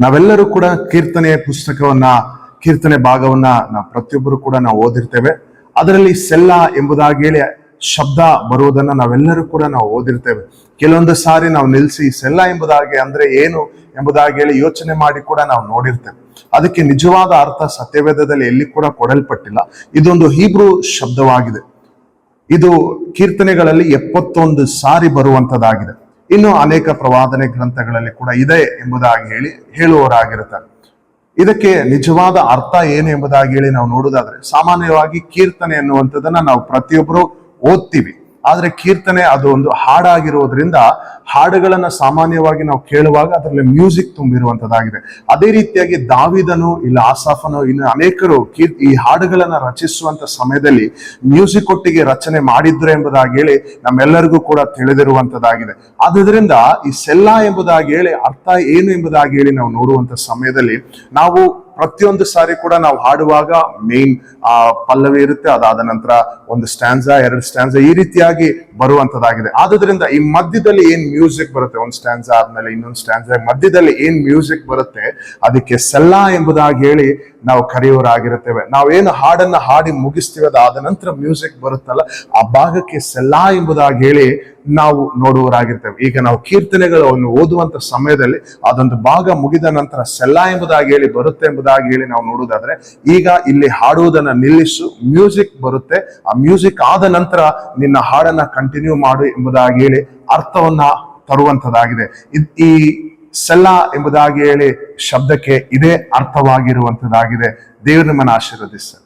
ನಾವೆಲ್ಲರೂ ಕೂಡ ಕೀರ್ತನೆ ಪುಸ್ತಕವನ್ನ, ಕೀರ್ತನೆ ಭಾಗವನ್ನ ನಾವು ಪ್ರತಿಯೊಬ್ಬರು ಕೂಡ ನಾವು ಓದಿರ್ತೇವೆ. ಅದರಲ್ಲಿ ಸೆಲ್ಲ ಎಂಬುದಾಗಿ ಹೇಳಿ ಶಬ್ದ ಬರುವುದನ್ನ ನಾವೆಲ್ಲರೂ ಕೂಡ ನಾವು ಓದಿರ್ತೇವೆ. ಕೆಲವೊಂದು ಸಾರಿ ನಾವು ನಿಲ್ಲಿಸಿ ಸೆಲ್ಲ ಎಂಬುದಾಗಿ ಅಂದ್ರೆ ಏನು ಎಂಬುದಾಗಿ ಹೇಳಿ ಯೋಚನೆ ಮಾಡಿ ಕೂಡ ನಾವು ನೋಡಿರ್ತೇವೆ. ಅದಕ್ಕೆ ನಿಜವಾದ ಅರ್ಥ ಸತ್ಯವೇದದಲ್ಲಿ ಎಲ್ಲಿ ಕೂಡ ಕೊಡಲ್ಪಟ್ಟಿಲ್ಲ. ಇದೊಂದು ಹೀಬ್ರೂ ಶಬ್ದವಾಗಿದೆ. ಇದು ಕೀರ್ತನೆಗಳಲ್ಲಿ ಎಪ್ಪತ್ತೊಂದು ಸಾರಿ ಬರುವಂತದ್ದಾಗಿದೆ. ಇನ್ನು ಅನೇಕ ಪ್ರವಾದನೆ ಗ್ರಂಥಗಳಲ್ಲಿ ಕೂಡ ಇದೆ ಎಂಬುದಾಗಿ ಹೇಳಿ ಹೇಳುವವರಾಗಿರುತ್ತಾರೆ. ಇದಕ್ಕೆ ನಿಜವಾದ ಅರ್ಥ ಏನು ಎಂಬುದಾಗಿ ಹೇಳಿ ನಾವು ನೋಡುವುದಾದ್ರೆ, ಸಾಮಾನ್ಯವಾಗಿ ಕೀರ್ತನೆ ಅನ್ನುವಂಥದ್ದನ್ನ ನಾವು ಪ್ರತಿಯೊಬ್ಬರು ಓದ್ತೀವಿ. ಆದ್ರೆ ಕೀರ್ತನೆ ಅದು ಒಂದು ಹಾಡಾಗಿರೋದ್ರಿಂದ ಹಾಡುಗಳನ್ನ ಸಾಮಾನ್ಯವಾಗಿ ನಾವು ಕೇಳುವಾಗ ಅದರಲ್ಲಿ ಮ್ಯೂಸಿಕ್ ತುಂಬಿರುವಂತದ್ದಾಗಿದೆ. ಅದೇ ರೀತಿಯಾಗಿ ದಾವಿದನು, ಇಲ್ಲ ಆಸಾಫನು, ಇನ್ನು ಅನೇಕರು ಕೀರ್ ಈ ಹಾಡುಗಳನ್ನ ರಚಿಸುವಂತ ಸಮಯದಲ್ಲಿ ಮ್ಯೂಸಿಕ್ ಒಟ್ಟಿಗೆ ರಚನೆ ಮಾಡಿದ್ರು ಎಂಬುದಾಗಿ ಹೇಳಿ ನಮ್ಮೆಲ್ಲರಿಗೂ ಕೂಡ ತಿಳಿದಿರುವಂತದ್ದಾಗಿದೆ. ಆದ್ರಿಂದ ಈ ಸೆಲ್ಲ ಎಂಬುದಾಗಿ ಹೇಳಿ ಅರ್ಥ ಏನು ಎಂಬುದಾಗಿ ಹೇಳಿ ನಾವು ನೋಡುವಂತ ಸಮಯದಲ್ಲಿ ನಾವು ಪ್ರತಿಯೊಂದು ಸಾರಿ ಕೂಡ ನಾವು ಹಾಡುವಾಗ ಮೇನ್ ಆ, ಪಲ್ಲವಿ ಇರುತ್ತೆ, ಅದಾದ ನಂತರ ಒಂದು ಸ್ಟ್ಯಾನ್ಸ ಎರಡು ಸ್ಟ್ಯಾನ್ಸ ಈ ರೀತಿಯಾಗಿ ಬರುವಂತದಾಗಿದೆ ಆದ್ರಿಂದ ಈ ಮಧ್ಯದಲ್ಲಿ ಏನ್ ಮ್ಯೂಸಿಕ್ ಬರುತ್ತೆ? ಒಂದು ಸ್ಟ್ಯಾನ್ಸ ಆದ್ಮೇಲೆ ಇನ್ನೊಂದು ಸ್ಟ್ಯಾನ್ಸ ಮಧ್ಯದಲ್ಲಿ ಏನ್ ಮ್ಯೂಸಿಕ್ ಬರುತ್ತೆ? ಅದಕ್ಕೆ ಸೆಲ್ಲ ಎಂಬುದಾಗಿ ಹೇಳಿ ನಾವು ಕರೆಯೋರಾಗಿರುತ್ತೇವೆ. ನಾವೇನು ಹಾಡನ್ನ ಹಾಡಿ ಮುಗಿಸ್ತೀವಿ ಅದಾದ ನಂತರ ಮ್ಯೂಸಿಕ್ ಬರುತ್ತಲ್ಲ, ಆ ಭಾಗಕ್ಕೆ ಸೆಲ್ಲ ಎಂಬುದಾಗಿ ಹೇಳಿ ನಾವು ನೋಡುವರಾಗಿರ್ತೇವೆ ಈಗ ನಾವು ಕೀರ್ತನೆಗಳನ್ನು ಓದುವಂತ ಸಮಯದಲ್ಲಿ ಅದೊಂದು ಭಾಗ ಮುಗಿದ ನಂತರ ಸೆಲ್ಲ ಎಂಬುದಾಗಿ ಹೇಳಿ ಬರುತ್ತೆ ಎಂಬುದಾಗಿ ಹೇಳಿ ನಾವು ನೋಡುವುದಾದ್ರೆ, ಈಗ ಇಲ್ಲಿ ಹಾಡುವುದನ್ನ ನಿಲ್ಲಿಸು ಮ್ಯೂಸಿಕ್ ಬರುತ್ತೆ. ಆ ಮ್ಯೂಸಿಕ್ ಆದ ನಂತರ ನಿನ್ನ ಹಾಡನ್ನ ಕಂಟಿನ್ಯೂ ಮಾಡು ಎಂಬುದಾಗಿ ಹೇಳಿ ಅರ್ಥವನ್ನ ತರುವಂತದಾಗಿದೆ ಈ ಸೆಲ್ಲ ಎಂಬುದಾಗಿ ಹೇಳಿ ಶಬ್ದಕ್ಕೆ ಇದೇ ಅರ್ಥವಾಗಿರುವಂತದ್ದಾಗಿದೆ. ದೇವರು ನಿಮ್ಮನ್ನು ಆಶೀರ್ವದಿಸ್ತಾರೆ.